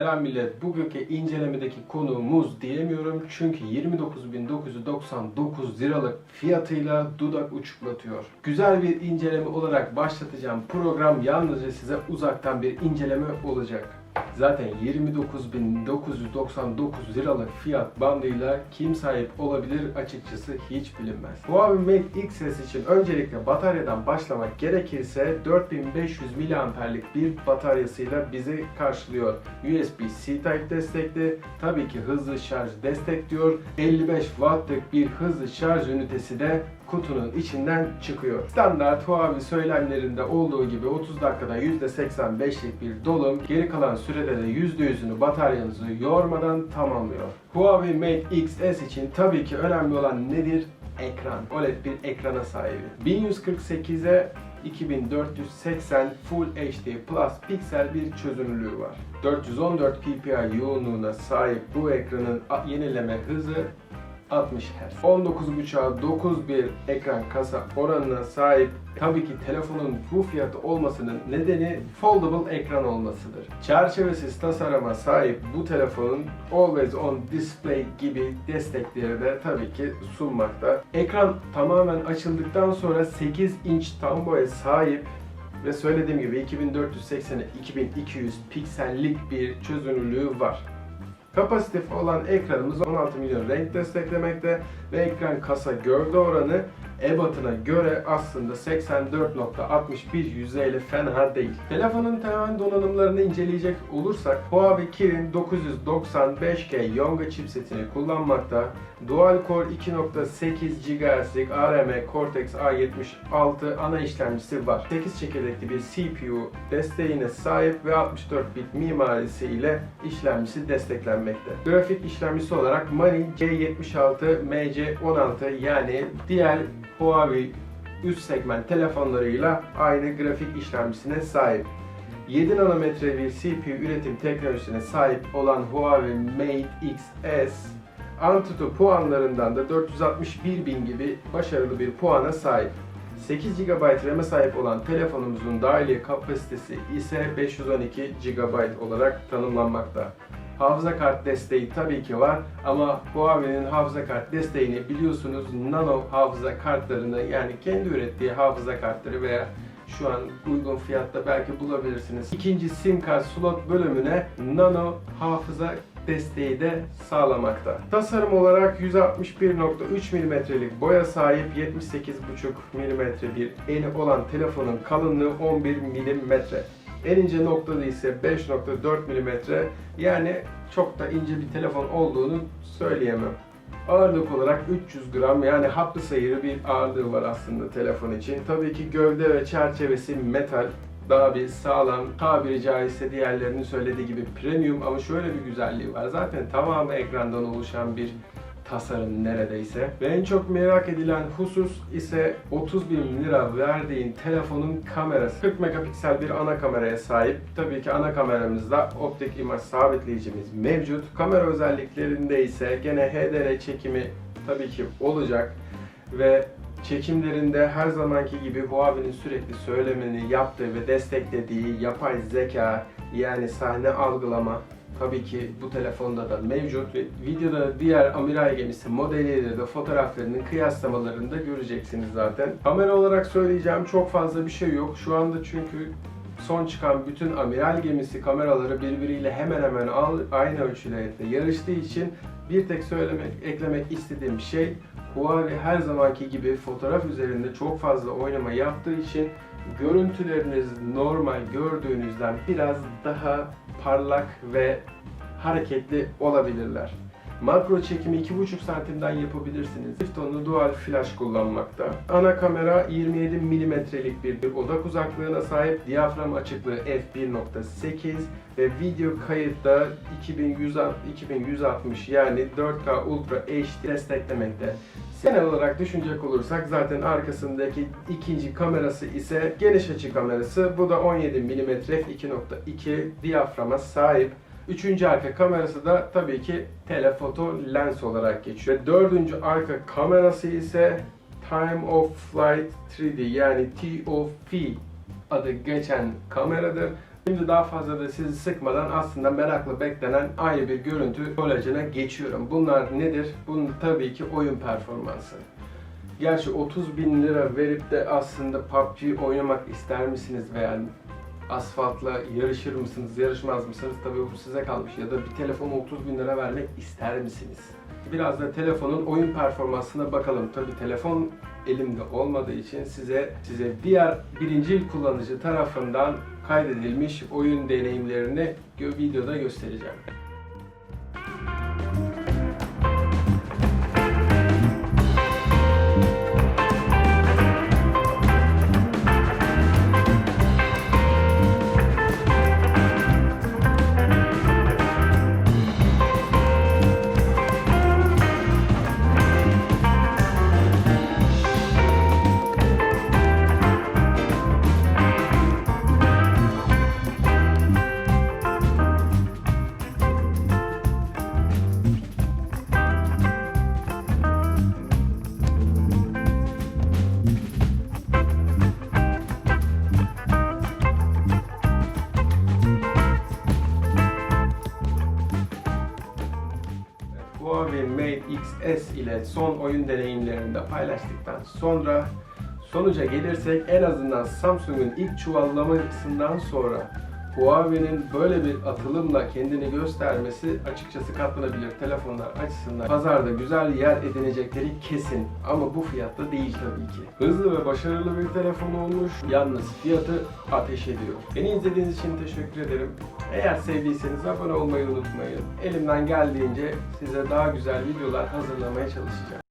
Selam millet. Bugünkü incelemedeki konuğumuz diyemiyorum çünkü 29.999 liralık fiyatıyla dudak uçuklatıyor. Güzel bir inceleme olarak başlatacağım program yalnızca size uzaktan bir inceleme olacak. Zaten 29.999 liralık fiyat bandıyla kim sahip olabilir açıkçası hiç bilinmez. Huawei Mate XS için öncelikle bataryadan başlamak gerekirse 4500 miliamperlik bir bataryasıyla bizi karşılıyor. USB-C Type destekli, tabii ki hızlı şarj destekliyor. 55 wattlık bir hızlı şarj ünitesi de kutunun içinden çıkıyor. Standart Huawei söylemlerinde olduğu gibi 30 dakikada %85'lik bir dolum, geri kalan sürede de %100'ünü bataryanızı yormadan tamamlıyor. Huawei Mate XS için tabii ki önemli olan nedir? Ekran. OLED bir ekrana sahip. 1148'e 2480 Full HD Plus piksel bir çözünürlüğü var. 414 ppi yoğunluğuna sahip bu ekranın yenileme hızı 60 Hz. 19.5'a 9 bir ekran kasa oranına sahip tabii ki telefonun bu fiyatı olmasının nedeni foldable ekran olmasıdır. Çerçevesiz tasarıma sahip bu telefonun Always On Display gibi destekleri de tabii ki sunmakta. Ekran tamamen açıldıktan sonra 8 inç tam boya sahip ve söylediğim gibi 2480'e 2200 piksellik bir çözünürlüğü var. Kapasitif olan ekranımız 16 milyon renk desteklemekte ve ekran kasa gövde oranı ebatına göre aslında 84.61 yüzdeyle fena değil. Telefonun temel donanımlarını inceleyecek olursak Huawei Kirin 995G Yonga chipsetini kullanmakta. Dual Core 2.8 GHz'lik ARM Cortex A76 ana işlemcisi var. 8 çekirdekli bir CPU desteğine sahip ve 64 bit mimarisi ile işlemcisi desteklenmekte. Grafik işlemcisi olarak Mali C76 MC16 yani diğer Huawei üst segment telefonlarıyla aynı grafik işlemcisine sahip. 7 nanometre bir CPU üretim teknolojisine sahip olan Huawei Mate XS Antutu puanlarından da 461 bin gibi başarılı bir puana sahip. 8 GB RAM'e sahip olan telefonumuzun dahiliye kapasitesi ise 512 GB olarak tanımlanmakta. Hafıza kart desteği tabii ki var ama Huawei'nin hafıza kart desteğini biliyorsunuz nano hafıza kartlarını yani kendi ürettiği hafıza kartları veya şu an uygun fiyatta belki bulabilirsiniz. İkinci sim kart slot bölümüne nano hafıza desteği de sağlamakta. Tasarım olarak 161.3 mm'lik boya sahip 78.5 mm bir eni olan telefonun kalınlığı 11 mm. En ince noktada ise 5.4 mm yani çok da ince bir telefon olduğunu söyleyemem. Ağırlık olarak 300 gram yani hatlı sayılı bir ağırlığı var aslında telefon için. Tabii ki gövde ve çerçevesi metal daha bir sağlam, tabiri caizse diğerlerinin söylediği gibi premium ama şöyle bir güzelliği var. Zaten tamamı ekrandan oluşan bir tasarım neredeyse. Ve en çok merak edilen husus ise 30 bin lira verdiğin telefonun kamerası. 40 megapiksel bir ana kameraya sahip. Tabii ki ana kameramızda optik imaj sabitleyicimiz mevcut. Kamera özelliklerinde ise gene HDR çekimi tabii ki olacak ve çekimlerinde her zamanki gibi Huawei'nin sürekli söylemini yaptığı ve desteklediği yapay zeka yani sahne algılama tabii ki bu telefonda da mevcut ve videoda diğer amiral gemisi modeliyle de fotoğraflarının kıyaslamalarını da göreceksiniz zaten. Kamera olarak söyleyeceğim çok fazla bir şey yok. Şu anda çünkü son çıkan bütün amiral gemisi kameraları birbiriyle hemen hemen aynı ölçülerde yarıştığı için bir tek söylemek, eklemek istediğim şey Huawei her zamanki gibi fotoğraf üzerinde çok fazla oynama yaptığı için görüntüleriniz normal gördüğünüzden biraz daha parlak ve hareketli olabilirler. Makro çekimi 2.5 santimden yapabilirsiniz. Çift tonlu dual flash kullanmakta. Ana kamera 27 mm'lik bir, odak uzaklığına sahip. Diyafram açıklığı f1.8 ve video kayıtta 2160, 2160 yani 4K Ultra HD desteklemekte. Genel olarak düşünecek olursak zaten arkasındaki ikinci kamerası ise geniş açı kamerası. Bu da 17 mm f2.2 diyaframa sahip. Üçüncü arka kamerası da tabii ki telefoto lens olarak geçiyor. Dördüncü arka kamerası ise Time of Flight 3D yani TOF adı geçen kameradır. Şimdi daha fazla da sizi sıkmadan aslında merakla beklenen aynı bir görüntü kolajına geçiyorum. Bunlar nedir? Bunun tabii ki oyun performansı. Gerçi 30 bin lira verip de aslında PUBG oynamak ister misiniz veya asfaltla yarışır mısınız, yarışmaz mısınız? Tabii bu size kalmış. Ya da bir telefona 30 bin lira vermek ister misiniz? Biraz da telefonun oyun performansına bakalım. Tabii telefon elimde olmadığı için size size diğer birinci kullanıcı tarafından kaydedilmiş oyun deneyimlerini videoda göstereceğim. XS ile son oyun deneyimlerini de paylaştıktan sonra sonuca gelirsek en azından Samsung'un ilk çuvallamasından sonra Huawei'nin böyle bir atılımla kendini göstermesi açıkçası katlanabilir telefonlar açısından pazarda güzel yer edinecekleri kesin ama bu fiyatta değil tabii ki. Hızlı ve başarılı bir telefon olmuş yalnız fiyatı ateş ediyor. Beni izlediğiniz için teşekkür ederim. Eğer sevdiyseniz abone olmayı unutmayın. Elimden geldiğince size daha güzel videolar hazırlamaya çalışacağım.